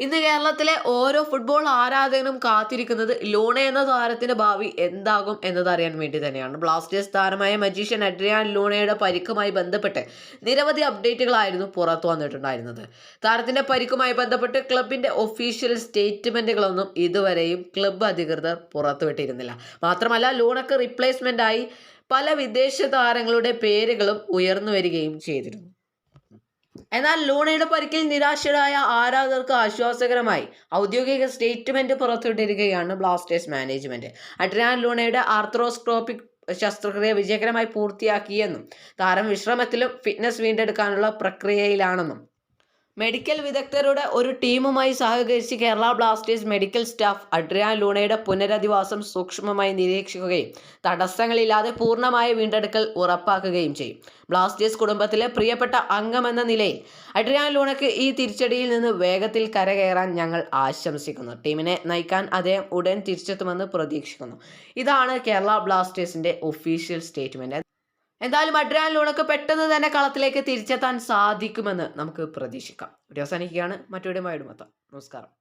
ഇന്ന് കേരളത്തിലെ ഓരോ ഫുട്ബോൾ ആരാധകനും കാത്തിരിക്കുന്നത് ലൂണ എന്ന താരത്തിന്റെ ഭാവി എന്താകും എന്നതറിയാൻ വേണ്ടി തന്നെയാണ്. ബ്ലാസ്റ്റേഴ്സ് താരമായ മജീഷ്യൻ അഡ്രിയാൻ ലൂണയുടെ പരിക്കുമായി ബന്ധപ്പെട്ട് നിരവധി അപ്ഡേറ്റുകളായിരുന്നു പുറത്തു വന്നിട്ടുണ്ടായിരുന്നത്. താരത്തിന്റെ പരിക്കുമായി ബന്ധപ്പെട്ട് ക്ലബിന്റെ ഒഫീഷ്യൽ സ്റ്റേറ്റ്മെന്റുകളൊന്നും ഇതുവരെയും ക്ലബ്ബ് അധികൃതർ പുറത്തുവിട്ടിരുന്നില്ല. മാത്രമല്ല ലൂണക്ക് റിപ്ലേസ്മെന്റ് ആയി പല വിദേശ താരങ്ങളുടെ പേരുകളും ഉയർന്നു വരികയും ചെയ്തിരുന്നു. എന്നാൽ ലൂണയുടെ പരിക്കിൽ നിരാശരായ ആരാധകർക്ക് ആശ്വാസകരമായി ഔദ്യോഗിക സ്റ്റേറ്റ്മെന്റ് പുറത്തുവിട്ടിരിക്കുകയാണ് ബ്ലാസ്റ്റേഴ്സ് മാനേജ്മെന്റ്. അഡ്രിയാൻ ലൂണയുടെ ആർത്രോസ്ക്രോപ്പിക് ശസ്ത്രക്രിയ വിജയകരമായി പൂർത്തിയാക്കിയെന്നും താരം വിശ്രമത്തിലും ഫിറ്റ്നസ് വീണ്ടെടുക്കാനുള്ള പ്രക്രിയയിലാണെന്നും മെഡിക്കൽ വിദഗ്ധരുടെ ഒരു ടീമുമായി സഹകരിച്ച് Kerala Blasters medical staff Adrian ലൂണയുടെ പുനരധിവാസം സൂക്ഷ്മമായി നിരീക്ഷിക്കുകയും തടസ്സങ്ങളില്ലാതെ പൂർണമായ വീണ്ടെടുക്കൽ ഉറപ്പാക്കുകയും ചെയ്യും. ബ്ലാസ്റ്റേഴ്സ് കുടുംബത്തിലെ പ്രിയപ്പെട്ട അംഗമെന്ന നിലയിൽ അഡ്രിയാൻ ലൂണയ്ക്ക് ഈ തിരിച്ചടിയിൽ നിന്ന് വേഗത്തിൽ കരകയറാൻ ഞങ്ങൾ ആശംസിക്കുന്നു. ടീമിനെ നയിക്കാൻ അദ്ദേഹം ഉടൻ തിരിച്ചെത്തുമെന്ന് പ്രതീക്ഷിക്കുന്നു. ഇതാണ് കേരള ബ്ലാസ്റ്റേഴ്സിന്റെ ഒഫീഷ്യൽ സ്റ്റേറ്റ്മെന്റ്. എന്തായാലും അഡ്രിയാൻ ലൂണൊക്കെ പെട്ടെന്ന് തന്നെ കളത്തിലേക്ക് തിരിച്ചെത്താൻ സാധിക്കുമെന്ന് നമുക്ക് പ്രതീക്ഷിക്കാം. വീഡിയോ അവസാനിക്കുകയാണ്. മറ്റൊരു മത്താം നമസ്കാരം.